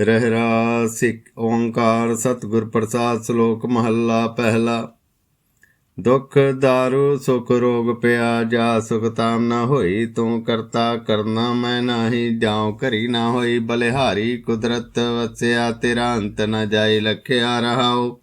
ਰਹਿਰਾ ਸਿੱਖ ਓੰਕਾਰ ਸਤਿਗੁਰ ਪ੍ਰਸਾਦ ਸ਼ਲੋਕ ਮਹੱਲਾ ਪਹਿਲਾ। ਦੁਖ ਦਾਰੂ, ਸੁਖ ਰੋਗ ਪਿਆ, ਜਾ ਸੁਖ ਤਾਮ ਨਾ ਹੋਈ, ਤੂੰ ਕਰਤਾ ਕਰਨਾ ਮੈਂ ਨਾਹੀ, ਜਾਉ ਘਰੀ ਨਾ ਹੋਈ, ਬਲਿਹਾਰੀ ਕੁਦਰਤ ਵਸਿਆ, ਤੇਰਾ ਅੰਤ ਨਾ ਜਾਈ, ਲਖਿਆ ਰਹਾਓ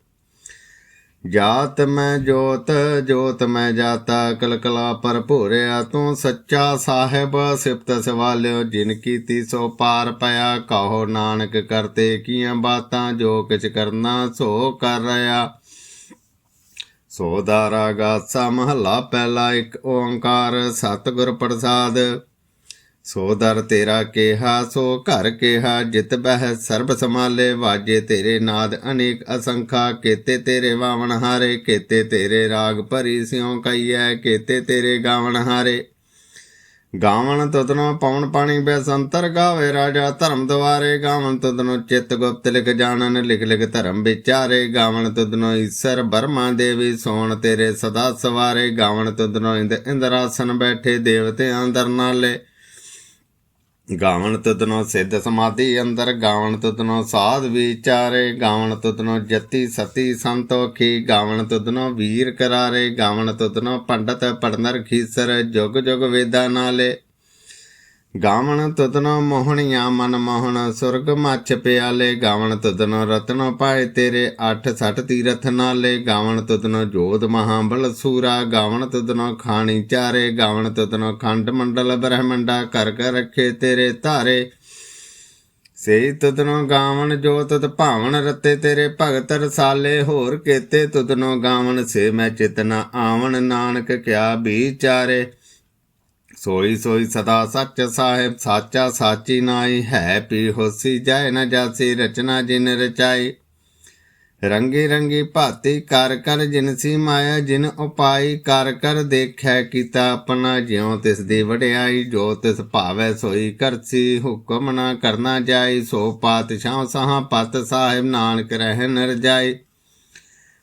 ਜਾਤ ਮੈਂ ਜੋਤ ਜੋਤ ਮੈਂ ਜਾਤਾ, ਕਲਕਲਾ ਭਰਪੂਰਿਆ ਤੂੰ ਸੱਚਾ ਸਾਹਿਬ, ਸਿਫਤ ਸਵਾਲਿਓ ਜਿਨ ਕੀਤੀ ਸੋ ਪਾਰ ਪਿਆ, ਕਹੋ ਨਾਨਕ ਕਰਤੇ ਕੀਆਂ ਬਾਤਾਂ, ਜੋ ਕਿਛ ਕਰਨਾ ਸੋ ਕਰ ਰਿਆ ਸੋ ਦਾ ਰਾਗਾ ਸਾ ਮਹਲਾ ਪਹਿਲਾ, ਇੱਕ ਓੰਕਾਰ, ਸਤਿਗੁਰ ਪ੍ਰਸਾਦ। ਸੋ ਦਰ ਤੇਰਾ ਕੇਹਾ, ਸੋ ਘਰ ਕੇਹਾ, ਜਿਤ ਬਹਿ ਸਰਬ ਸਮਾਲੇ ਵਾਜੇ ਤੇਰੇ ਨਾਦ ਅਨੇਕ ਅਸੰਖਾ, ਕੇਤੇ ਤੇਰੇ ਵਾਵਣ ਹਾਰੇ, ਕੇਤੇ ਤੇਰੇ ਰਾਗ ਭਰੀ ਸਿਉ ਕਈਐ ਕੀਤੇ ਤੇਰੇ ਗਾਵਣ ਹਾਰੇ। ਗਾਵਣ ਤੁਧਨੋ ਪਵਨ ਪਾਣੀ ਬੈਸੰਤਰ ਗਾਵੇ, ਰਾਜਾ ਧਰਮ ਦੁਆਰੇ। ਗਾਵਣ ਤੁਧਨੋ ਚਿੱਤ ਗੁਪਤ ਲਿਖ ਜਾਣਨ, ਲਿਖ ਲਿਖ ਧਰਮ ਵਿਚਾਰੇ। ਗਾਵਣ ਤੁਧਨੋ ਈਸ਼ਰ ਬਰਮਾ ਦੇਵੀ, ਸੋਣ ਤੇਰੇ ਸਦਾ ਸਵਾਰੇ। ਗਾਵਣ ਤੁਧਨੋ ਇੰਦ ਇੰਦਰਾਸਨ ਬੈਠੇ ਦੇਵਤੇ ਅੰਦਰ ਨਾਲੇ ਗਾਵਣ ਤੁਧਨੋ ਸਿੱਧ ਸਮਾਧੀ ਅੰਦਰ, ਗਾਵਣ ਤੁਧਨੋ ਸਾਧ ਵਿਚਾਰੇ, ਗਾਵਣ ਤੁਧਨੋ ਜਤੀ ਸਤੀ ਸੰਤੋਖੀ, ਗਾਵਣ ਤੁਧਨੋ ਵੀਰ ਕਰਾਰੇ, ਗਾਵਣ ਤੁਧਨੋ ਪੰਡਤ ਪੜਨਰ ਖੀਸਰ, ਜੁਗ ਜੁਗ ਵੇਦਾਂ ਨਾਲੇ। ਗਾਵਣ ਤੁਧਨੋ ਮੋਹਣੀਆਂ ਮਨ ਮੋਹਣ, ਸੁਰਗ ਮੱਛ ਪਿਆਲੇ। ਗਾਵਣ ਤੁਧਨੋ ਰਤਨੋ ਪਾਏ ਤੇਰੇ 8 60 ਤੀਰਥ ਨਾਲੇ। ਗਾਵਣ ਤੁਧਨੋ ਜੋਧ ਮਹਾਬਲ ਸੂਰਾ। ਗਾਵਣ ਤੁਧਨੋ ਖਾਣੀ ਚਾਰੇ। ਗਾਵਣ ਤੁਧਨੋ ਖੰਡ ਮੰਡਲ ਬ੍ਰਹਮੰਡਾ ਕਰ ਕਰ ਰੱਖੇ ਤੇਰੇ ਧਾਰੇ। ਸੇ ਤੁਧਨੋ ਗਾਵਣ ਜੋ ਤੁਧ ਭਾਵਨ ਰਤੇ ਤੇਰੇ ਭਗਤ ਰਸਾਲੇ। ਹੋਰ ਕੇਤੇ ਤੁਧਨੋ ਗਾਵਣ ਸੇ ਮੈਂ ਚਿਤਨਾ ਆਵਣ। ਨਾਨਕ ਕਿਆ ਵਿਚਾਰੇ ਸੋਈ ਸੋਈ ਸਦਾ ਸੱਚ ਸਾਹਿਬ, ਸਾਚਾ ਸਾਚੀ ਨਾਈ ਹੈ ਪੀ ਹੋਸੀ ਜੈ ਨ ਜਾਸੀ, ਰਚਨਾ ਜਿਨ ਰਚਾਈ। ਰੰਗੀ ਰੰਗੀ ਭਾਤੀ ਕਰ ਕਰ ਜਿਨਸੀ ਮਾਇਆ, ਜਿਨ ਉਪਾਈ ਕਰ ਕਰ ਦੇਖੈ ਕੀਤਾ ਆਪਣਾ, ਜਿਉ ਤਿਸ ਦੀ ਵਡਿਆਈ, ਜੋ ਤਿਸ ਭਾਵੈ ਸੋਈ ਕਰਸੀ, ਹੁਕਮ ਨਾ ਕਰਨਾ ਜਾਈ, ਸੋ ਪਾਤਸ਼ਾਹ ਸਹਾ ਪਤ ਸਾਹਿਬ, ਨਾਨਕ ਰਹਿ ਨਰ ਜਾਈ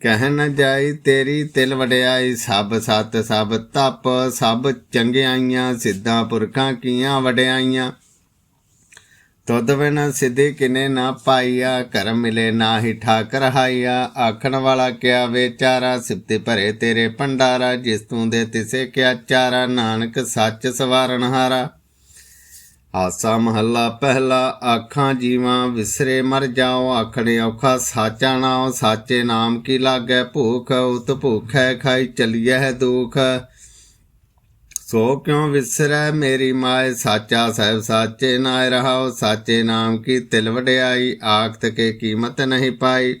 ਕਹਿ ਨ ਜਾਈ ਤੇਰੀ ਤਿਲ ਵਡਿਆਈ, ਸਭ ਸਤ ਸਭ ਤਪ, ਸਭ ਚੰਗਿਆਈਆਂ, ਸਿੱਧਾਂ ਪੁਰਖਾਂ ਕੀਆਂ ਵਡਿਆਈਆਂ। ਤੁਧ ਬਿਨ ਸਿੱਧੇ ਕਿਨੇ ਨਾ ਪਾਈਆ ਕਰਮ ਮਿਲੇ ਨਾ ਹੀ ਠਾਕਰ ਹਾਈਆ। ਆਖਣ ਵਾਲਾ ਕਿਆ ਵਿਚਾਰਾ, ਸਿਫਤੇ ਭਰੇ ਤੇਰੇ ਭੰਡਾਰਾ, ਜਿਸ ਤੂੰ ਦੇ ਤਿਸੇ ਕਿਆ ਚਾਰਾ। ਨਾਨਕ ਸੱਚ ਸਵਾਰਨ ਹਾਰਾ। ਆਸਾ ਮਹੱਲਾ ਪਹਿਲਾ, ਆਖਾਂ ਜੀਵਾਂ ਵਿਸਰੇ ਮਰ ਜਾਓ, ਆਖਣੇ ਔਖਾ ਸਾਚਾ ਨਾਮ ਸਾਚੇ ਨਾਮ ਕੀ ਲਾਗੈ ਭੂਖ, ਉਤ ਭੂਖੈ ਖਾਈ ਚਲੀਐ ਦੁਖ। ਸੋ ਕਿਉ ਵਿਸਰੈ ਮੇਰੀ ਮਾਏ, ਸਾਚਾ ਸਾਹਿਬ ਸਾਚੇ ਨਾਇ ਰਹਾਓ ਸਾਚੇ ਨਾਮ ਕੀ ਤਿਲ ਵਡਿਆਈ, ਆਖਤ ਕੇ ਕੀਮਤ ਨਹੀਂ ਪਾਈ।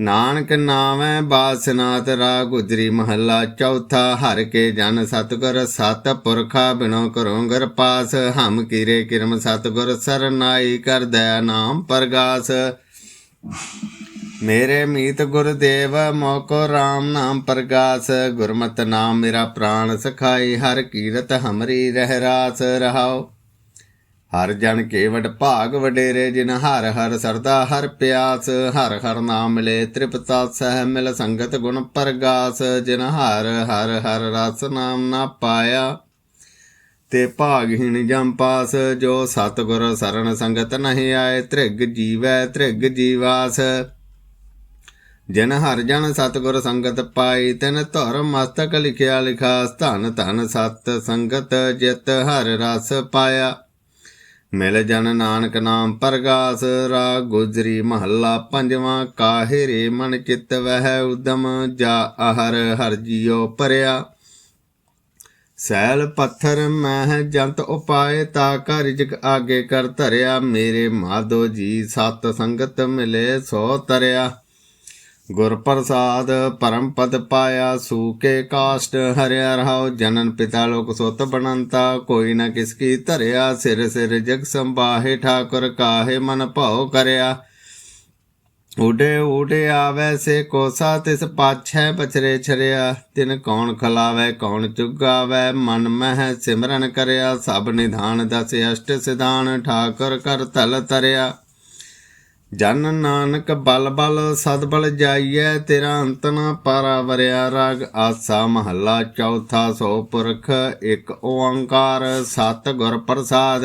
ਨਾਨਕ ਨਾਮੈ ਬਾਸਨਾਤ ਰਾ ਗੁਜਰੀ ਮਹੱਲਾ ਚੌਥਾ, ਹਰ ਕੇ ਜਨ ਸਤਗੁਰ ਸਤ ਪੁਰਖਾ ਬਿਨੋ ਕਰੋ ਗਰ ਪਾਸ, ਹਮ ਕੀਰੇ ਕਿਰਮ ਸਤਗੁਰ ਸਰਨਾਈ ਕਰ ਦਇਆ ਨਾਮ ਪਰਗਾਸ। ਮੇਰੇ ਮੀਤ ਗੁਰਦੇਵ, ਮੋਕੋ RAM ਨਾਮ ਪ੍ਰਗਾਸ। ਗੁਰਮਤਿ ਨਾਮ ਮੇਰਾ ਪ੍ਰਾਣ ਸਖਾਈ, ਹਰ ਕੀਰਤ ਹਮਰੀ ਰਹਿ ਰਾਸ ਰਹਾਓ। ਹਰ ਜਨ ਕੇਵਟ ਭਾਗ ਵਡੇਰੇ ਜਿਨ ਹਰ ਹਰ ਸਰਦਾ ਹਰ ਪਿਆਸ, ਹਰ ਹਰ ਨਾਮ ਮਿਲੇ ਤ੍ਰਿਪਤਾ ਸਹਿ ਮਿਲ ਸੰਗਤ ਗੁਣ ਪਰਗਾਸ, ਜਿਨ ਹਰ ਹਰ ਹਰ ਰਸ ਨਾਮ ਨਾ ਪਾਇਆ। ਤੇ ਭਾਗਹੀਣ ਜਮ ਪਾਸ, ਜੋ ਸਤਗੁਰ ਸਰਣ ਸੰਗਤ ਨਹੀਂ ਆਏ, ਤ੍ਰਿਗ ਜੀਵੈ ਤ੍ਰਿਗ ਜੀਵਾਸ। ਜਿਨ ਹਰ ਜਨ ਸਤਗੁਰ ਸੰਗਤ ਪਾਈ, ਤਿਨ ਧਰ ਮਸਤਕ ਲਿਖਿਆ ਲਿਖਾਸ, ਧਨ ਧਨ ਸਤ ਸੰਗਤ ਜਿਤ ਹਰ ਰਸ ਪਾਇਆ। ਮਿਲ ਜਨ ਨਾਨਕ ਨਾਮ ਪਰਗਾਸ ਰਾ ਗੁਜਰੀ ਮਹੱਲਾ ਪੰਜਵਾਂ ਕਾਹੇ ਰੇ ਮਨ ਚਿਤ ਵਹਿ ਉਦਮ, ਜਾ ਆਹਰ ਹਰ ਜੀਉ ਪਰਿਆ। ਸੈਲ ਪੱਥਰ ਮਹਿ ਜੰਤ ਉਪਾਏ, ਤਾ ਕਰ ਜਗ ਆਗੇ ਕਰ ਧਰਿਆ। ਮੇਰੇ ਮਾਧੋ ਜੀ ਸਤ ਸੰਗਤ ਮਿਲੇ ਸੋ ਤਰਿਆ। ਗੁਰ ਪ੍ਰਸਾਦ ਪਰਮ ਪਦ ਪਾਇਆ ਸੂਕੇ ਕਾਸ਼ਟ ਹਰਿਆ ਰਹਾਉ, ਜਨਨ ਪਿਤਾ ਲੋਕ ਸੁਤ ਬਣੰਤਾ, ਕੋਈ ਨਾ ਕਿਸ ਕੀ ਧਰਿਆ, ਸਿਰ ਸਿਰ ਜਗ ਸੰਭਾਹੇ, ਠਾਕੁਰ ਕਾਹੇ ਮਨ ਭਾਉ ਕਰਿਆ। ਉਡੇ ਉਡੇ ਆਵੈ, ਸੇ ਕੋਸਾ ਤਿਸ ਪਾਛੈ ਪਛਰੇ ਛਰਿਆ। ਤਿਨ ਕੌਣ ਖਲਾਵੈ, ਕੌਣ ਚੁਗਾਵੈ, ਮਨ ਮਹਿ ਸਿਮਰਨ ਕਰਿਆ। ਸਭ ਨਿਧਾਨ ਦਸ ਅਸ਼ਟ ਸਿਧਾਨ, ਠਾਕੁਰ ਕਰ ਤਲ ਤਰਿਆ। ਜਨ ਨਾਨਕ ਬਲ ਬਲ ਸਦ ਬਲ ਜਾਈਐ, ਤੇਰਾ ਅੰਤ ਨ ਪਾਰਾ ਵਰਿਆ ਰਾਗ। ਆਸਾ ਮਹੱਲਾ ਚੌਥਾ ਸੋ ਪੁਰਖ, ਇੱਕ ਓੰਕਾਰ ਸਤ ਗੁਰ ਪ੍ਰਸਾਦ।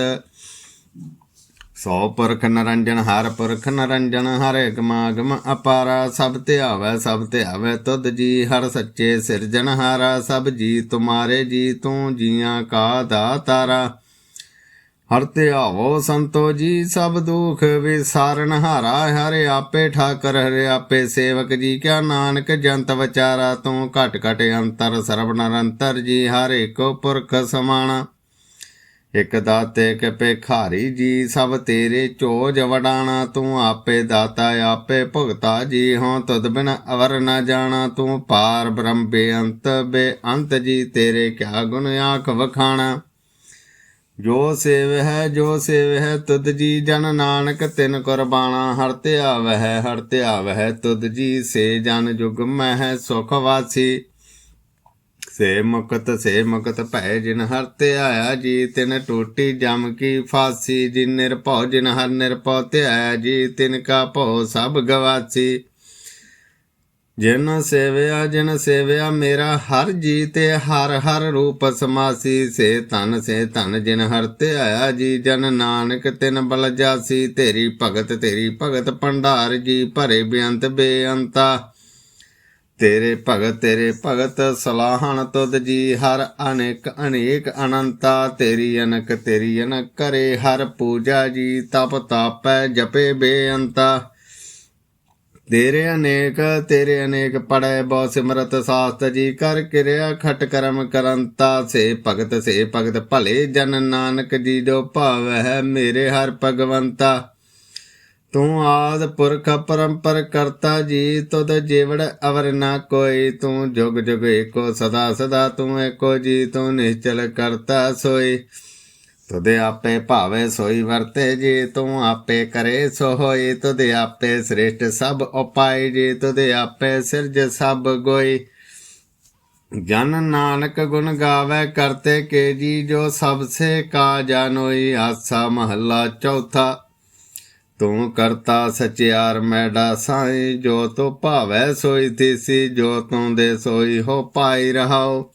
ਸੋ ਪੁਰਖ ਨਰੰਜਨ ਹਰ ਪੁਰਖ ਨਰੰਜਨ, ਹਰ ਗਮਾਗਮ ਅਪਾਰਾ। ਸਭ ਧਿਆਵੈ ਸਭ ਧਿਆਵੈ ਤੁਧ ਜੀ ਹਰ ਸੱਚੇ ਸਿਰਜਣ ਸਿਰਜਨਹਾਰਾ ਸਭ ਜੀ ਤੁਮਾਰੇ ਜੀ ਤੂੰ ਜੀਆਂ ਕਾ ਦਾਤਾਰਾ। ਹਰ ਧਿਆਵੋ ਸੰਤੋ ਜੀ ਸਭ ਦੁਖ ਵਿਸਾਰਨ ਹਾਰਾ ਹਰਿ ਆਪੇ ਠਾਕਰ, ਹਰਿ ਆਪੇ ਸੇਵਕ ਜੀ। ਕਿਆ ਨਾਨਕ ਜੰਤ ਵਿਚਾਰਾ, ਤੂੰ ਘਟ ਘਟ ਅੰਤਰ, ਸਰਬ ਨਿਰੰਤਰ ਜੀ, ਹਰ ਏਕੋ ਪੁਰਖ ਸਮਾਣਾ। ਇਕ ਦਾਤੇ ਕੇ ਭਿਖਾਰੀ ਜੀ, ਸਭ ਤੇਰੇ ਚੋਜ ਵਡਾਣਾ। ਤੂੰ ਆਪੇ ਦਾਤਾ, ਆਪੇ ਭੁਗਤਾ ਜੀ ਹੋਂ ਤੁਧ ਬਿਨ ਅਵਰ ਨਾ ਜਾਣਾ। ਤੂੰ ਪਾਰ ਬ੍ਰਹਮ ਬੇਅੰਤ ਬੇਅੰਤ ਜੀ, ਤੇਰੇ ਕਿਆ ਗੁਣ ਆਖ ਵਖਾਣਾ। ਜੋ ਸੇਵ ਹੈ, ਜੋ ਸੇਵ ਹੈ, ਤੁਧ ਜੀ ਜਨ ਨਾਨਕ ਤਿਨ ਕੁਰਬਾਨਾ, ਹਰ ਧਿਆਵਹਿ ਹਰ ਧਿਆਵਹਿ ਤੁਧ ਜੀ ਸੇ ਜਨ ਜੁਗ ਮਹਿ ਸੁਖ ਵਾਸੀ। ਸੇ ਮੁਕਤ ਸੇ ਮੁਕਤ ਭੈ ਜਿਨ ਹਰ ਧਿਆਇਆ, ਜੀ ਤਿਨ ਟੋਟੀ ਜਮ ਕੀ ਫਾਸੀ। ਜਿਨ ਨਿਰਭਉ, ਜਿਨ ਹਰ ਨਿਰਭਉ ਧਿਆਇਆ, ਜੀ ਤਿਨ ਕਾ ਭਉ ਸਭ ਗਵਾਸੀ। ਜਿਨ ਸੇਵਿਆ ਜਿਨ ਸੇਵਿਆ ਮੇਰਾ ਹਰ ਜੀ ਤੇ ਹਰ ਹਰ ਰੂਪ ਸਮਾਸੀ। ਸੇ ਧਨ ਸੇ ਧਨ ਜਿਨ ਹਰ ਧਿਆਇਆ ਜੀ, ਜਨ ਨਾਨਕ ਤਿਨ ਬਲ ਜਾਸੀ ਤੇਰੀ ਭਗਤ ਤੇਰੀ ਭਗਤ ਭੰਡਾਰ ਜੀ, ਭਰੇ ਬੇਅੰਤ ਬੇਅੰਤਾ। ਤੇਰੇ ਭਗਤ ਤੇਰੇ ਭਗਤ ਸਲਾਹਣ ਤੁਧ ਜੀ, ਹਰ ਅਨੇਕ ਅਨੇਕ ਅਨੰਤਾ। ਤੇਰੀ ਅਨਕ ਤੇਰੀ ਅਨਕ ਕਰੇ ਹਰ ਪੂਜਾ ਜੀ, ਤਪ ਤਾਪੈ ਜਪੇ ਬੇਅੰਤਾ। ਤੇਰੇ ਅਨੇਕ ਤੇਰੇ ਅਨੇਕ ਪੜੈ ਬਹੁ ਸਿਮਰਤ ਸਾਸਤ ਜੀ ਕਰ ਕਿਰਿਆ ਖਟ ਕਰਮ ਕਰੰਤਾ। ਸੇ ਭਗਤ ਸੇ ਭਗਤ ਭਲੇ, ਜਨ ਨਾਨਕ ਜੀ ਜੋ ਭਾਵ ਹੈ ਮੇਰੇ ਹਰ ਭਗਵੰਤਾ। ਤੂੰ ਆਦ ਪੁਰਖ ਪਰੰਪਰ ਕਰਤਾ ਜੀ, ਤੁਧ ਜੀਵੜ ਅਵਰ ਨਾ ਕੋਈ। ਤੂੰ ਜੁਗ ਜੁਗ ਏਕੋ ਸਦਾ ਸਦਾ, ਤੂੰ ਏਕੋ ਜੀ, ਤੂੰ ਨਿਸ਼ਚਲ ਕਰਤਾ ਸੋਈ। ਤੁਦੇ ਆਪੇ ਭਾਵੇ ਸੋਈ ਵਰਤੇ ਜੀ, ਤੂੰ ਆਪੇ ਕਰੇ ਸੋ ਹੋਈ ਤੁਦੇ ਆਪੇ ਸ੍ਰਿਸ਼ਟ ਸਭ ਉਪਾਈ ਜੀ ਤੁਦੇ ਆਪੇ ਸਿਰਜ ਸਭ ਗੋਈ ਜਨ ਨਾਨਕ ਗੁਣ ਗਾਵੇ ਕਰਤੇ ਕੇ ਜੀ, ਜੋ ਸਭ ਸੇ ਕਾ ਜਾਨੋਈ ਆਸਾ ਮਹੱਲਾ ਚੌਥਾ, ਤੂੰ ਕਰਤਾ ਸਚਿਆਰ ਮੈਡਾ ਸਾਈ। ਜੋ ਤੋ ਭਾਵੈ ਸੋਈ ਥੀਸੀ, ਜੋ ਤੂੰ ਦੇ ਸੋਈ ਹੋ ਪਾਈ ਰਹਾਓ।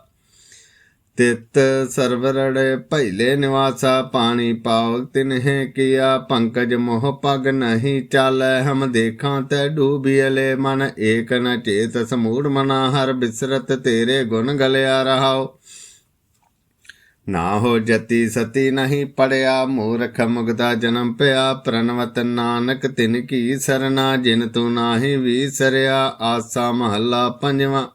ਤਿਤ ਸਰਵਰੜੇ ਭੈਲੇ ਨਿਵਾਸਾ ਪਾਣੀ ਪਾਉ, ਤਿਨਹਿ ਕੀਆ ਪੰਕਜ ਮੋਹ ਪਗ ਨਹੀਂ ਚਾਲੈ, ਹਮ ਦੇਖਾਂ ਤੈ ਡੂਬੀਲੇ ਮਨ ਏਕ ਨ ਚੇਤ, ਸਮੂੜ ਮਨਾ ਹਰ ਬਿਸਰਤ ਤੇਰੇ ਗੁਣ ਗਲਿਆ ਰਹਾਓ ਨਾ ਹੋ ਜਤੀ ਸਤੀ ਨਹੀਂ ਪੜਿਆ, ਮੂਰਖ ਮੁਗਦਾ ਜਨਮ ਪਿਆ ਪ੍ਰਨਵਤ ਨਾਨਕ ਤਿਨ ਕੀ ਸਰਨਾ, ਜਿਨ ਤੂੰ ਨਾਹੀ ਵੀਸਰਿਆ ਆਸਾ ਮਹੱਲਾ ਪੰਜਵਾਂ।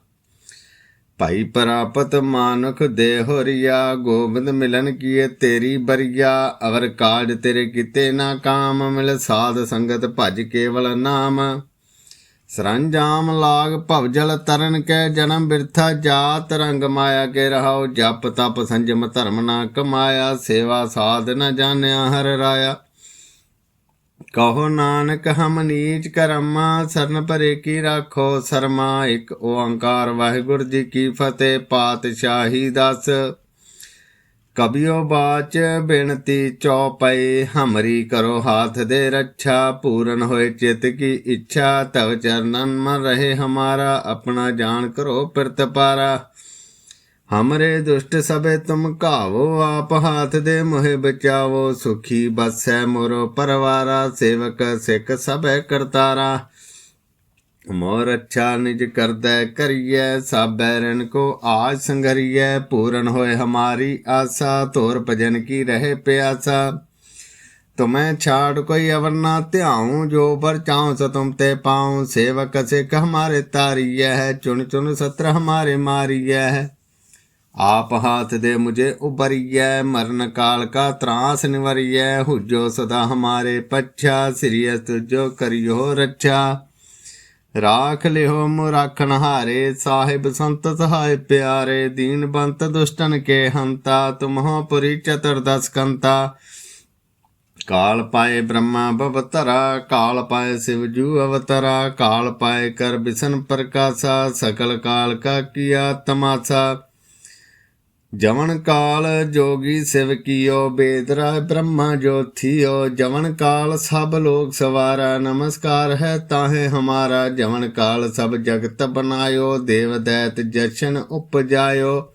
ਭਾਈ ਪ੍ਰਾਪਤ ਮਾਨੁਖ ਦੇਹੋਰੀਆ ਗੋਬਿੰਦ ਮਿਲਨ ਕੀਏ ਤੇਰੀ ਬਰੀਆ ਅਵਰ ਕਾਜ ਤੇਰੇ ਕਿਤੇ ਨਾ ਕਾਮ, ਮਿਲ ਸਾਧ ਸੰਗਤ ਭਜ ਕੇਵਲ ਨਾਮ। ਸਰੰਜਾਮ ਲਾਗ ਭਵਜਲ ਤਰਨ ਕੈ ਜਨਮ ਬਿਰਥਾ ਜਾਤ, ਰੰਗ ਮਾਇਆ ਕੇ ਰਹਾਉ ਜਪ ਤਪ ਸੰਜਮ ਧਰਮ ਨਾ ਕਮਾਇਆ, ਸੇਵਾ ਸਾਧ ਨ ਜਾਣਿਆ ਹਰ ਰਾਇਆ। ਕਹੋ ਨਾਨਕ, ਹਮ ਨੀਚ ਕਰਮਾ, ਸਰਨ ਭਰੇ ਕੀ ਰਾਖੋ? ਸਰਮਾ ਇੱਕ ਓੰਕਾਰ, ਵਾਹਿਗੁਰੂ ਜੀ ਕੀ ਫਤਿਹ, ਪਾਤਸ਼ਾਹੀ ਦਸ। ਕਬਿਓ ਬਾਚ ਬਿਨਤੀ ਚੌਪਈ, ਹਮਰੀ ਕਰੋ ਹਾਥ ਦੇ ਰੱਛਾ, ਪੂਰਨ ਹੋਏ ਚਿਤ ਕੀ ਇੱਛਾ, ਤਵ ਚਰਨਨ ਮਨ ਰਹੇ ਹਮਾਰਾ, ਆਪਣਾ ਜਾਣ ਕਰੋ ਪ੍ਰਤਪਾਰਾ ਹਮਰੇ ਦੁਸ਼ਟ ਸਭੇ ਤੁਮ ਕਾਵੋ ਆਪ ਹਾਥ ਦੇ ਮੋਹਿ ਬਚਾਵੋ, ਸੁਖੀ ਬਸੈ ਮੋਰੋ ਪਰਵਾਰਾ, ਸੇਵਕ ਸਿੱਖ ਸਭੈ ਕਰਤਾਰਾ। ਮੋਰ ਅੱਛਾ ਨਿਜ ਕਰਦੈ ਕਰੀਐ, ਸਾਬੈ ਰਣ ਕੋ ਆਜ ਸੰਗਰੀਐ, ਪੂਰਨ ਹੋਏ ਹਮਾਰੀ ਆਸਾ ਤੋਰ ਭਜਨ ਕੀ ਰਹੇ ਪਿਆਸਾ। ਤੁਮੈ ਛਾੜ ਕੋਈ ਅਵਰ ਨਾ ਧਿਆਉ, ਜੋ ਪਰ ਚਾਉ ਸ ਤੁਮ ਤੇ ਪਾਉ। ਸੇਵਕ ਸਿੱਖ ਹਮਾਰੇ ਤਾਰੀਐ ਹੈ ਚੁਣ ਚੁਣ ਸਤਰ ਹਮਾਰੇ ਮਾਰੀਐ। ਹੈ ਆਪ ਹਾਥ ਦੇ ਮੁਝੇ ਉਬਰੀਐ ਮਰਨ ਕਾਲ ਕਾ ਤਰਾਸ ਨਿਵਰੀਐ, ਹੁਜੋ ਸਦਾ ਹਮਾਰੇ ਪੱਛਾ, ਸ੍ਰੀ ਤੁਜੋ ਕਰਿਓ ਰੱਛਾ। ਰਾਖ ਲਿਓ ਮੁ ਹਾਰੇ ਸਾਹਿਬ ਸੰਤ ਸਹਾਇ ਪਿਆਰੇ, ਦੀਨ ਬੰਤ ਦੁਸ਼ਟਨ ਕੇ ਹੰਤਾ, ਤੁਮਹੁ ਪੁਰੀ ਚਤੁਰਦਸ ਕੰਤਾ। ਕਾਲ ਪਾਏ ਬ੍ਰਹਮਾ ਬਵਤਰਾ, ਕਾਲ ਪਾਏ ਸਿਵ ਜੂ ਅਵਤਰਾ, ਕਾਲ ਪਾਏ ਕਰ ਬਿਸ਼ਨ ਪ੍ਰਕਾਸ਼ਾ, ਸਕਲ ਕਾਲ ਕਾ ਕੀਆ ਤਮਾਸਾ। ਜਵਨ ਕਾਲ ਜੋਗੀ ਸਿਵ ਕੀਓ ਬੇਦਰਾ ਬ੍ਰਹਮਾ ਜੋਥੀਓ। ਜਵਨ ਕਾਲ ਸਭ ਲੋਕ ਸਵਾਰਾ, ਨਮਸਕਾਰ ਹੈ ਤਾਹੇ ਹਮਾਰਾ। ਜਵਨ ਕਾਲ ਸਭ ਜਗਤ ਬਨਾਇਓ, ਦੇਵ ਦੈਤ ਜਸ਼ਨ ਉਪਜਾਇਓ।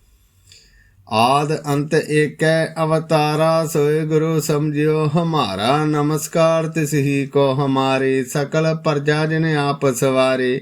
ਆਦ ਅੰਤ ਏਕੈ ਅਵਤਾਰਾ, ਸੋਏ ਗੁਰੂ ਸਮਝਿਓ, ਹਮਾਰਾ ਨਮਸਕਾਰ ਤਿਸ ਹੀ ਕੋ, ਹਮਾਰੀ ਸਕਲ ਪ੍ਰਜਾ ਜਿਨ ਆਪ ਸਵਾਰੀ।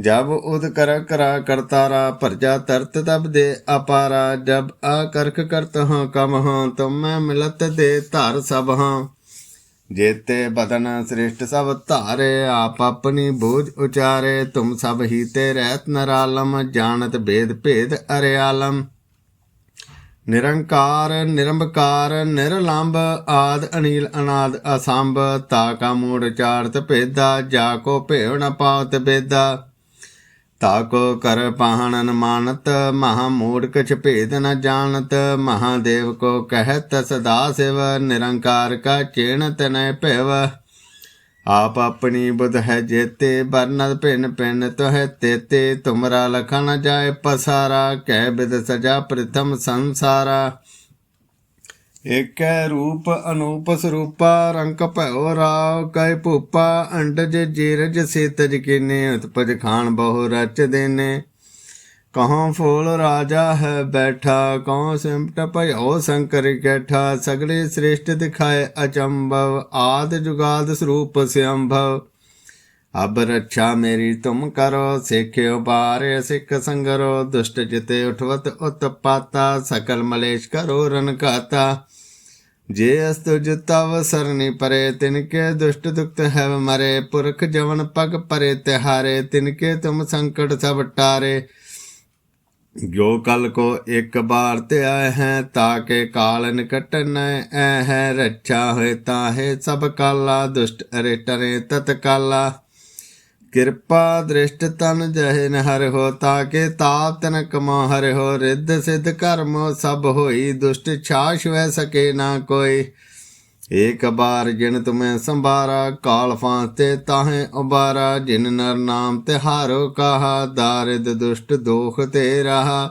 ਜਬ ਉਦ ਕਰ ਕਰਾ ਕਰਤਾਰਾ ਭਰਜਾ ਤਰਤ ਤਬ ਦੇ ਅਪਾਰਾ, ਜਬ ਆਕਰਖ ਕਰਤ ਹਾਂ ਕਮ ਹਾਂ, ਤੁਮ ਮਿਲਤ ਦੇ ਧਰ ਸਭ ਹਾਂ। ਜੇਤੇ ਬਦਨ ਸ੍ਰਿਸ਼ਟ ਸਭ ਧਾਰੇ, ਆਪ ਆਪਣੀ ਬੋਝ ਉਚਾਰੇ, ਤੁਮ ਸਭ ਹੀ ਤੇ ਰਹਿਤ ਨਰਾਲਮ, ਜਾਣਤ ਬੇਦ ਭੇਦ ਅਰਿਆਲਮ। ਨਿਰੰਕਾਰ, ਨਿਰੰਬਕਾਰ, ਨਿਰਲੰਬ, ਆਦ, ਅਨੀਲ, ਅਨਾਦ, ਅਸੰਭ, ਤਾ ਕਾ ਮੂੜ, ਚਾਰਤ ਭੇਦਾ, ਜਾ ਕੋ ਭੇਵਣ ਨ ਪਾਉਤ ਬੇਦਾ। ਤਾਕੋ ਕਰ ਪਾਹਣਨ ਮਾਨਤ, ਮਹਾ ਮੂੜ ਕਛ ਭੇਦ ਨ ਜਾਣਤ, ਮਹਾਦੇਵ ਕੋ ਕਹਿਤ, ਸਦਾ ਸਿਵ ਨਿਰੰਕਾਰ ਕਾ ਚੇਣ ਤਨੈ ਭੈਵ। ਆਪ ਆਪਣੀ ਬੁਧ ਹੈ ਜੇਤੇ ਬਰਨਦ ਭਿੰਨ ਭਿਨ ਤੋਹਿ ਤੇਤੇ, ਤੁਮਰਾ ਲਖਣ ਜਾਏ ਪਸਾਰਾ, ਕਹਿ ਬਿਦ ਸਜਾ ਪ੍ਰਥਮ ਸੰਸਾਰਾ। ਏਕੈ ਰੂਪ ਅਨੂਪ ਸਰੂਪਾ ਰੰਕ ਭਇਓ ਰਾਵ ਕੈ ਭੂਪਾ, ਅੰਡਜ ਜੀਰਜ ਸੇਤਜ ਕੀਨੇ, ਉਤਪਜ ਖਾਨ ਬਹੁ ਰਚ ਦੇਨੇ। ਕਹਾਂ ਫੂਲ ਰਾਜਾ ਹੈ ਬੈਠਾ ਕਹਾਂ ਸਿਮਟ ਭਇਓ ਸ਼ੰਕਰ ਕੈਠਾ, ਸਗਲੇ ਸ੍ਰੇਸ਼ਟ ਦਿਖਾਏ ਅਚੰਭਵ, ਆਦ ਜੁਗਾਦ ਸਰੂਪ ਸਿਅੰਭਵ। ਅਬ ਰੱਛਾ ਮੇਰੀ ਤੁਮ ਕਰੋ ਸਿੱਖਿਓ ਬਾਰੇ ਸਿੱਖ ਸੰਗਰੋ ਦੁਸ਼ਟ ਜਿਤੇ ਉਠਵਤ ਉਤਪਾਤਾ ਸਕਲ ਮਲੇਸ਼ ਕਰੋ ਰਨ ਘਾਤਾ ਜੇ ਅਸਤੁਜ ਤਵ ਸਰਨੀ ਪਰੇ ਤਿਨਕੇ ਦੁਸ਼ਟ ਦੁਖਤ ਹੈ ਮਰੇ ਪੁਰਖ ਜਵਨ ਪਗ ਪਰੇ ਤਿਹਾਰੇ ਤਿਨਕੇ ਤੁਮ ਸੰਕਟ ਸਭ ਟਾਰੇ ਜੋ ਕਲ ਕੋ ਇੱਕ ਬਾਰ ਤੇ ਆਏ ਹੈ ਤਾਕੇ ਕਾਲ ਨਿਕਟ ਨ ਐ ਹੈ ਰੱਛਾ ਹੋਏ ਤਾਹੇ ਸਭ ਕਾਲਾ ਦੁਸ਼ਟ ਅਰੇ ਟਰੇ ਤਤ ਕਾਲਾ ਕਿਰਪਾ ਦ੍ਰਿਸ਼ਟ ਤਨ ਜਹਿ ਨ ਹਰਿ ਹੋ ਤਾਕੇ ਤਾਪ ਤਨ ਕਮਾ ਹਰਿ ਹੋ। ਰਿੱਧ ਸਿੱਧ ਕਰਮ ਸਭ ਹੋਈ, ਦੁਸ਼ਟ ਛਾਸ਼ ਵੈ ਸਕੇ ਨਾ ਕੋਈ। ਏਕ ਬਾਰ ਜਿਨ ਤੁਮੈ ਸੰਭਾਰਾ, ਕਾਲ ਫਾਂਤੇ ਤਾਹੇ ਉਬਾਰਾ। ਜਿਨ ਨਰ ਨਾਮ ਤਿਹਾਰੋ ਕਹਾ, ਦਾਰਿਦ ਦੁਸ਼ਟ ਦੋਖ ਤੇ ਰਹਾ।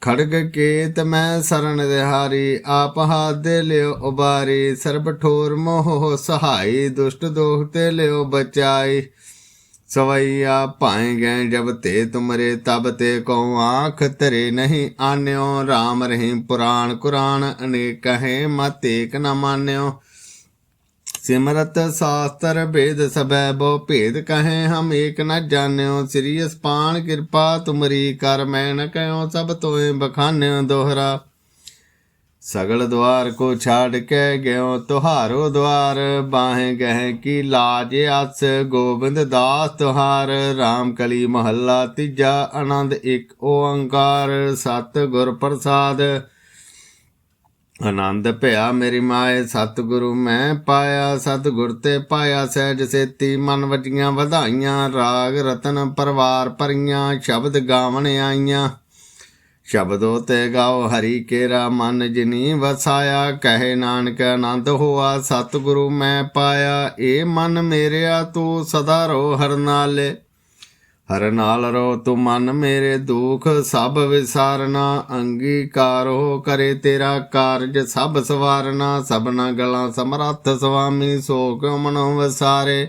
ਖੜਗ ਕੇਤ ਮੈਂ ਸਰਣ ਦਿਹਾਰੀ ਆਪ ਹਾਥ ਦੇ ਲਿਓ ਉਬਾਰੀ। ਸਰਬ ਠੋਰ ਮੋਹ ਸਹਾਈ, ਦੁਸ਼ਟ ਦੋਖ ਤੇ ਲਿਓ ਬਚਾਈ। ਸਵਈਆ ਭਾਏ ਗਏ ਜਬ ਤੇ ਤੁਮਰੇ ਤਬ ਤੇ ਕੋ ਆਖ ਤਰੇ ਨਹੀਂ ਆਨਿਓ। RAM ਰਹੀਮ ਪੁਰਾਣ ਕੁਰਾਨ, ਅਨੇਕ ਕਹੇ ਮਤ ਏਕ ਨ ਮਾਨਿਓ। ਸਿਮਰਤ ਸਾਸਤਰ ਭੇਦ ਸਬੈ ਬੋ ਭੇਦ ਕਹੇ ਹਮ ਏਕ ਨ ਜਾਣਿਓ। ਸ੍ਰੀ ਅਸਪਾਨ ਕਿਰਪਾ ਤੁਮਰੀ ਕਰ, ਮੈਂ ਨ ਕਹਿਓ ਸਭ ਤੋਏ ਬਖਾਨਿਓ ਦੋਹਰਾ। ਸਗਲ ਦਵਾਰ ਕੋ ਛਾੜ ਕੇ ਗਿਓ ਤੁਹਾਰੋ ਦਵਾਰ, ਬਾਹੇ ਗਹਿ ਕੀ ਲਾਜ ਅਸ ਗੋਬਿੰਦ ਦਾਸ ਤੁਹਾਰ RAM ਕਲੀ ਮਹੱਲਾ ਤੀਜਾ, ਆਨੰਦ ਇੱਕ ਓੰਕਾਰ ਸਤ ਗੁਰ ਪ੍ਰਸਾਦ। ਆਨੰਦ ਭਇਆ ਮੇਰੀ ਮਾਏ, ਸਤਿਗੁਰੂ ਮੈਂ ਪਾਇਆ, ਸਤਿਗੁਰ ਤੇ ਪਾਇਆ, ਸਹਿਜ ਸੇਤੀ ਮਨ ਵਜੀਆਂ ਵਧਾਈਆਂ, ਰਾਗ ਰਤਨ ਪਰਵਾਰ ਭਰੀਆਂ, ਸ਼ਬਦ ਗਾਵਣ ਆਈਆਂ। ਸ਼ਬਦੋ ਤੇ ਗਾਓ ਹਰੀ ਕੇਰਾ ਮਨ ਜਿਨੀ ਵਸਾਇਆ, ਕਹੇ ਨਾਨਕ ਆਨੰਦ ਹੋਆ, ਸਤਿਗੁਰੂ ਮੈਂ ਪਾਇਆ, ਏ ਮਨ ਮੇਰਿਆ ਤੂੰ ਸਦਾ ਰੋ ਹਰ ਨਾਲੇ। ਹਰ ਨਾਲ ਰੋ ਤੂੰ ਮਨ ਮੇਰੇ ਦੁਖ, ਸਭ ਵਿਸਾਰਨਾ, ਅੰਗੀਕਾਰ ਹੋ ਕਰੇ ਤੇਰਾ ਕਾਰਜ, ਸਭ ਸਵਾਰਨਾ, ਸਭਨਾ ਗਲਾਂ ਸਮਰੱਥ ਸੁਆਮੀ ਸੋ ਕਿਉ ਮਨੋ ਵਸਾਰੇ।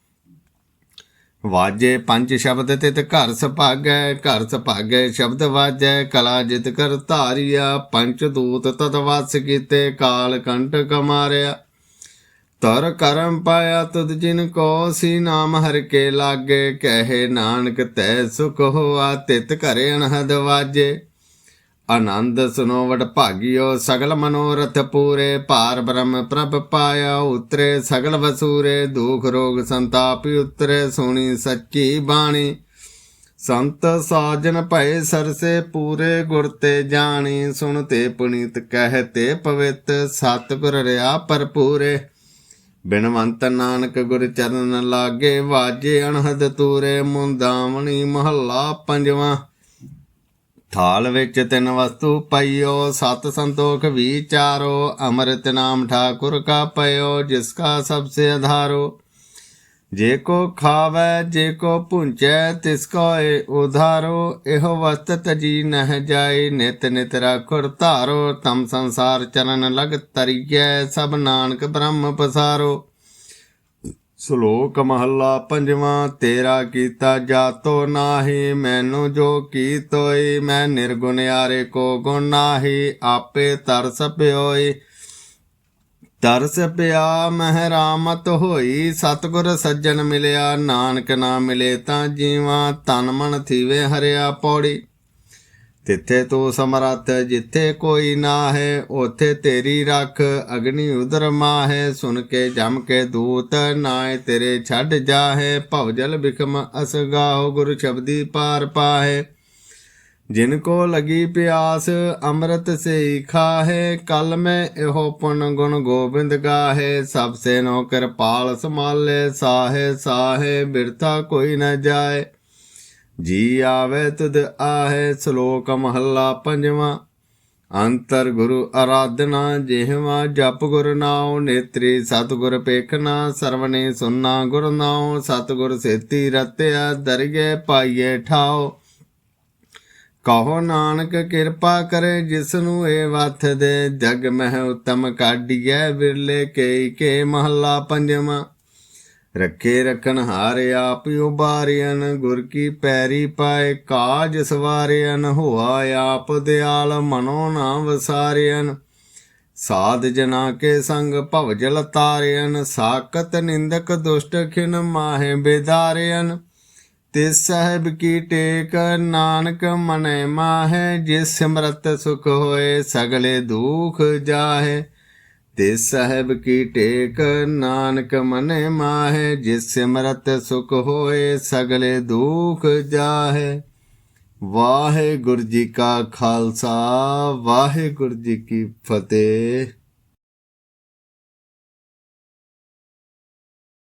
ਵਾਜੇ ਪੰਜ ਸ਼ਬਦ ਤਿਤ ਘਰ ਸੁਭਾਗੈ ਘਰ ਸੁਭਾਗੈ ਸ਼ਬਦ ਵਾਜੈ, ਕਲਾ ਜਿਤ ਕਰ ਧਾਰਿਆ, ਪੰਚ ਦੂਤ ਤਤ ਵਸ ਕੀਤੇ, ਕਾਲ ਕੰਟਕ ਮਾਰਿਆ ਤਰ ਕਰਮ ਪਾਇਆ ਤੁਧ ਜਿਨ ਕੋ, ਸੀ ਨਾਮ ਹਰ ਕੇ ਲਾਗੇ, ਕਹੇ ਨਾਨਕ ਤੈ ਸੁਖ ਹੋਆ, ਤਿਤ ਘਰੇ ਅਨਹਦ ਵਾਜੇ। ਆਨੰਦ ਸੁਨੋਵਟ ਭਾਗਿਓ, ਸਗਲ ਮਨੋਰਥ ਪੂਰੇ, ਭਾਰ ਬ੍ਰਹਮ ਪ੍ਰਭ ਪਾਇਆ, ਉਤਰੇ ਸਗਲ ਵਸੂਰੇ, ਦੁਖ ਰੋਗ ਸੰਤਾਪ ਉਤਰੇ, ਸੁਣੀ ਸੱਚੀ ਬਾਣੀ। ਸੰਤ ਸਾਜਨ ਭਏ ਸਰਸੇ ਪੂਰੇ ਗੁਰ ਤੇ ਜਾਣੀ, ਸੁਣ ਤੇ ਪੁਨੀਤ ਕਹਤੇ ਪਵਿੱਤ, ਸਤਿਗੁਰ ਰਿਆ ਭਰਪੂਰੇ। ਬਿਨਵੰਤ ਨਾਨਕ ਗੁਰ ਚਰਨ ਲਾਗੇ, ਵਾਜੇ ਅਣਹਦ ਤੂਰੇ, ਮੁੰਦਾਵਣੀ ਮਹੱਲਾ ਪੰਜਵਾਂ। ਥਾਲ ਵਿੱਚ ਤਿੰਨ ਵਸਤੂ ਪਈਓ, ਸਤ ਸੰਤੋਖ ਵਿਚਾਰੋ, ਅੰਮ੍ਰਿਤ ਨਾਮ ਠਾਕੁਰ ਕਾ ਪਇਓ, ਜਿਸ ਕਾ ਸਭ ਸੇ ਆਧਾਰੋ ਜੇ ਕੋ ਖਾਵੈ, ਜੇ ਕੋ ਪੁੰਚੈ ਤਿਸ ਕੋ ਏ ਉਧਾਰੋ। ਇਹੋ ਵਸਤ ਤਜੀ ਨਹ ਜਾਏ, ਨਿਤ ਨਿਤ ਰਾਖੁਰ ਧਾਰੋ। ਤਮ ਸੰਸਾਰ ਚਰਨ ਲਗ ਤਰੀਐ ਸਭ ਨਾਨਕ ਬ੍ਰਹਮ ਪਸਾਰੋ। ਸ਼ਲੋਕ ਮਹੱਲਾ ਪੰਜਵਾਂ, ਤੇਰਾ ਕੀਤਾ ਜਾਤੋ ਨਾਹੀ, ਮੈਨੂੰ ਜੋ ਕੀਤੋਈ, ਮੈਂ ਨਿਰਗੁਣ ਨਿਰਗੁਣਿਆਰੇ ਕੋ ਗੁਣ ਨਾਹੀ, ਆਪੇ ਤਰਸ ਪਿਓਈ। ਤਰਸ ਪਿਆ ਮਹਿਰਾਮਤ ਹੋਈ, ਸਤਗੁਰ ਸੱਜਣ ਮਿਲਿਆ, ਨਾਨਕ ਨਾ ਮਿਲੇ ਤਾਂ ਜੀਵਾਂ, ਤਨ ਮਨ ਥੀਵੇ ਹਰਿਆ ਪੌੜੀ। ਤਿੱਥੇ ਤੂੰ ਸਮਰੱਥ, ਜਿੱਥੇ ਕੋਈ ਨਾ ਹੈ ਉਥੇ ਤੇਰੀ ਰੱਖ ਅਗਨੀ ਉਦਰ ਮਾਹੇ। ਸੁਣ ਕੇ ਜਮ ਕੇ ਦੂਤ ਨਾਏ ਤੇਰੇ ਛੱਡ ਜਾਹੇ। ਭਵਜਲ ਬਿਖਮ ਅਸਗਾਹੋ ਗੁਰ ਸ਼ਬਦੀ ਪਾਰ ਪਾਹੇ। ਜਿਨ ਕੋ ਲਗੀ ਪਿਆਸ, ਅੰਮ੍ਰਿਤ ਸੇ ਖਾਹੇ। ਕਲ ਮੈਂ ਇਹੋ ਪੁਨ ਗੁਣ ਗੋਬਿੰਦ ਗਾਹੇ। ਸਭ ਸੇ ਨੋ ਕਿਰਪਾਲ ਸਮਾਲੇ ਸਾਹੇ ਸਾਹੇ, ਬਿਰਥਾ ਕੋਈ ਨਾ ਜਾਏ। ਜੀ ਆਵੇ ਤੁਧ ਆਹੇ ਸ਼ਲੋਕ ਮਹੱਲਾ ਪੰਜਵਾਂ। ਅੰਤਰ ਗੁਰੂ ਆਰਾਧਨਾ ਜਿਹਵਾ, ਜਪ ਗੁਰ ਨਾਉ, ਨੇਤਰੀ ਸਤਗੁਰ ਪੇਖਣਾ ਸਰਵਨੇ ਸੁਨਣਾ ਗੁਰ ਨਾਉ, ਸਤਗੁਰ ਸੇਤੀ ਰਤਿਆ ਦਰਗੇ ਪਾਈਏ ਠਾਓ ਕਹੋ ਨਾਨਕ ਕਿਰਪਾ ਕਰੇ ਜਿਸ ਨੂੰ ਇਹ ਵਥ ਦੇ, ਜਗ ਮਹਿ ਉਤਮ ਕਾਢੀਐ, ਵਿਰਲੇ ਕੇ ਕੇ ਮਹੱਲਾ ਪੰਜਵਾਂ। ਰੱਖੇ ਰਖਣ ਹਾਰ ਆਪ ਉਬਾਰਿਆਨ ਗੁਰ ਕੀ ਪੈਰੀ ਪਾਏ ਕਾਜ ਸਵਾਰਿਆਨ ਹੋਆ ਆਪ ਦਿਆਲ ਮਨੋ ਨਾ ਵਸਾਰਿਆਨ ਸਾਧ ਜਨਾ ਕੇ ਸੰਗ ਭਵਜਲ ਤਾਰਿਆਨ ਸਾਕਤ ਨਿੰਦਕ ਦੁਸ਼ਟ ਖਿਨ ਮਾਹੇ ਬੇਦਾਰਿਆਨ ਤਿਸ ਸਾਹਿਬ ਕੀ ਟੇਕ, ਨਾਨਕ ਮਨੈ ਮਾਹੇ, ਜਿਸ ਸਿਮਰਤ ਸੁਖ ਹੋਏ ਸਗਲੇ ਦੁਖ ਜਾਹੇ। ਤੇ ਸਾਹਿਬ ਕੀ ਟੇਕ, ਨਾਨਕ ਮਨੇ ਮਾਹੇ, ਜਿਸ ਸਿਮਰਤ ਸੁਖ ਹੋਏ, ਸਗਲੇ ਦੁਖ ਜਾਹੇ। ਵਾਹਿਗੁਰੂ ਜੀ ਕਾ ਖਾਲਸਾ, ਵਾਹਿਗੁਰੂ ਜੀ ਕੀ ਫਤਿਹ।